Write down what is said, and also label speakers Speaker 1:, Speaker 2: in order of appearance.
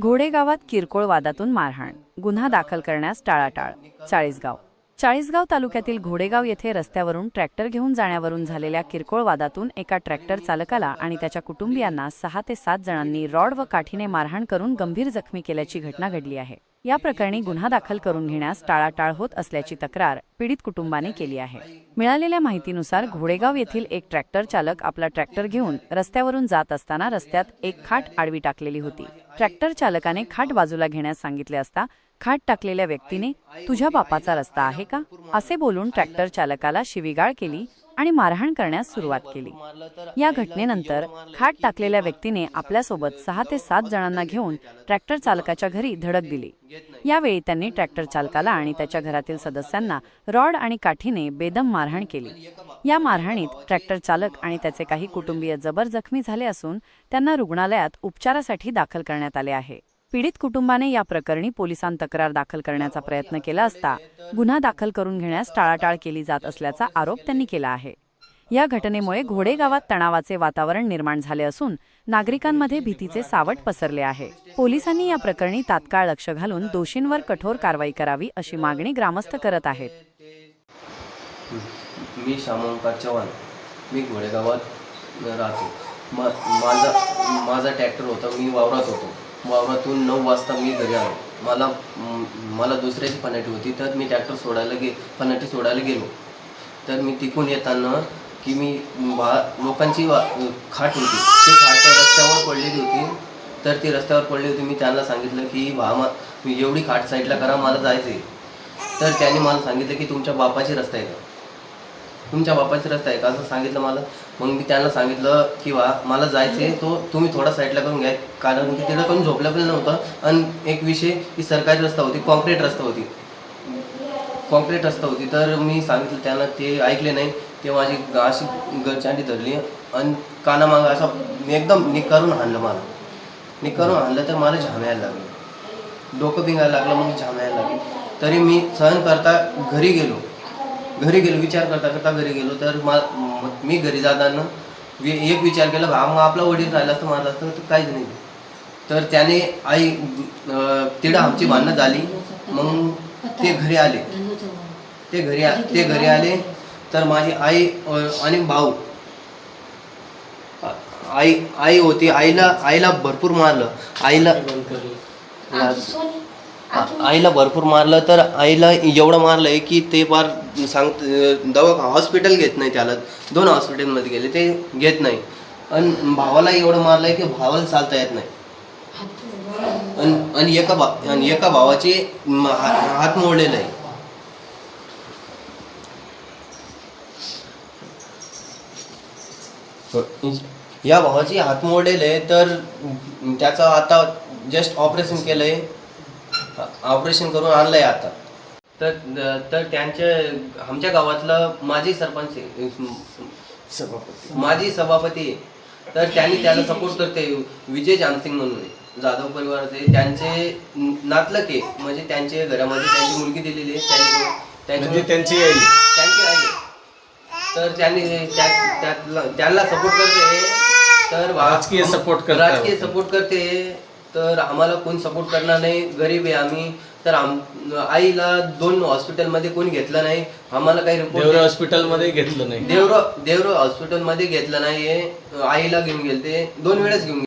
Speaker 1: घोडेगावात किरकोळ वादातून मारहाण. गुन्हा दाखल करण्यास टाळाटाळ. चाळीसगाव चाळीसगाव तालुक्यातील घोडेगाव येथे रस्त्यावरून ट्रॅक्टर घेऊन जाण्यावरून झालेल्या किरकोळ वादातून एका ट्रॅक्टर चालकाला आणि त्याच्या कुटुंबियांना सहा ते सात जणांनी रॉड व काठीने मारहाण करून गंभीर जखमी केल्याची घटना घडली आहे. या प्रकरणी गुन्हा दाखल करून घेण्यास टाळाटाळ होत असल्याची तक्रार पीडित कुटुंबाने केली आहे. मिळालेल्या माहितीनुसार घोडेगाव येथील एक ट्रॅक्टर चालक आपला ट्रॅक्टर घेऊन रस्त्यावरून जात असताना रस्त्यात एक खाट आडवी टाकलेली होती. ट्रॅक्टर चालकाने खाट बाजूला घेण्यास सांगितले असता खाट टाकलेल्या व्यक्तीने तुझ्या बापाचा रस्ता आहे का? असे बोलून ट्रॅक्टर चालकाला शिवीगाळ केली आणि मारहाण करण्यास सुरुवात केली. या घटनेनंतर खाट टाकलेल्या व्यक्तीने आपल्यासोबत सहा ते सात जणांना घेऊन ट्रॅक्टर चालकाच्या घरी धडक दिली. यावेळी त्यांनी ट्रॅक्टर चालकाला आणि त्याच्या घरातील सदस्यांना रॉड आणि काठीने बेदम मारहाण केली. या मारहाणीत ट्रॅक्टर चालक आणि त्याचे काही कुटुंबीय जबर जखमी झाले असून त्यांना रुग्णालयात उपचारासाठी दाखल करण्यात आले आहे. पीडित कुटुंबाने या प्रकरणी पोलिसांत तक्रार दाखल करण्याचा प्रयत्न केला असता गुन्हा दाखल करून घेण्यास टाळाटाळ केली जात असल्याचा आरोप त्यांनी केला आहे. या घटनेमुळे घोडेगावात तणावाचे वातावरण निर्माण झाले असून नागरिकांमध्ये भीतीचे सावट पसरले आहे. पोलिसांनी या प्रकरणी तात्काळ लक्ष घालून दोषींवर कठोर कारवाई करावी अशी मागणी ग्रामस्थ करत आहेत.
Speaker 2: मी श्यामोंकार चव्हाण. मी घोडेगावात राहतो. माझा माझा ट्रॅक्टर होता. मी वावरात होतो. वावरातून नऊ वाजता मी घरी आलो. मला मला दुसऱ्याची फनाटी होती तर मी ट्रॅक्टर सोडायला गे फनाटी सोडायला गेलो. तर मी तिकून येताना की मी बा लोकांची वा खाट होती. ती खाट रस्त्यावर पडलेली होती. तर ती रस्त्यावर पडली होती. मी त्यांना सांगितलं की भा मा मी एवढी खाट साईडला करा मला जायचं आहे तर त्याने मला सांगितलं की तुमच्या बापाची रस्ता आहे का? तुमच्या बापाची रस्ता आहे का? असं सांगितलं मला. मग मी त्यांना सांगितलं की वा मला जायचं आहे तो तुम्ही थोडा साईडला करून घ्या. कारण की तिथं कोणी झोपलं पण नव्हतं. आणि एक विषय की सरकारी रस्ता होती कॉन्क्रीट रस्ता होती. कॉन्क्रीट रस्ता होती. तर मी सांगितलं त्यांना ते ऐकले नाही. ते माझी अशी गचांडी धरली. आणि कानामागं असा एकदम निकारून हाणलं मला. निकारून हाणलं तर मला झामायला लागलं. डोकं पिंगायला लागलं मग झामायला लागलं. तरी मी सहन करता घरी गेलो. घरी गेलो विचार करता करता घरी गेलो तर मा म- मी घरी जाताना एक विचार केला हा मग आपला वडील राहिला असतं मारला असतं तर काहीच नाही. तर त्याने आई तिथं आमची भांडणं झाली. मग ते घरी आले. ते घरी ते घरी आले. तर माझी आई आणि भाऊ आई आई होती. आईला आईला भरपूर मारलं. आईला आईला भरपूर मारलं तर आईला एवढं मारलंय की ते फार सांग दवा हॉस्पिटल घेत नाही त्याला. दोन हॉस्पिटलमध्ये गेले ते घेत नाही. आणि भावाला एवढं मारलंय की भावाला चालता येत नाही. आणि आणि एका भा आणि एका भावाचे हात मोडलेला आहे या भावाचे हात मोडलेले तर त्याचं आता जस्ट ऑपरेशन केलंय. ऑपरेशन करून आणलंय आता तर तर त्यांच्या आमच्या गावातलं माजी सरपंच आहे.
Speaker 3: सभापती
Speaker 2: माजी सभापती आहे. तर त्यांनी त्याला सपोर्ट करते विजय जानसिंग म्हणून आहे. जाधव परिवाराचे त्यांचे नातलक आहे म्हणजे त्यांचे घरामध्ये त्यांची मुलगी दिलेली आहे त्यांची
Speaker 3: म्हणजे
Speaker 2: त्यांची
Speaker 3: त्यांची आई
Speaker 2: त्यांची आई आहे. तर त्यांनी त्या- त्यातला- त्यांना सपोर्ट करते तर
Speaker 3: राजकीय support करताय.
Speaker 2: राजकीय सपोर्ट करते तर आम्हाला कोण सपोर्ट करणार नाही? गरीब आहे आम्ही. तर आम आईला दोन हॉस्पिटलमध्ये कोणी घेतलं नाही? आम्हाला काही
Speaker 3: देवरे
Speaker 2: रिपोर्ट
Speaker 3: हॉस्पिटलमध्ये घेतलं नाही.
Speaker 2: देवरो देवरो हॉस्पिटलमध्ये घेतलं नाहीये. आईला घेऊन गेलते. दोन वेळेस घेऊन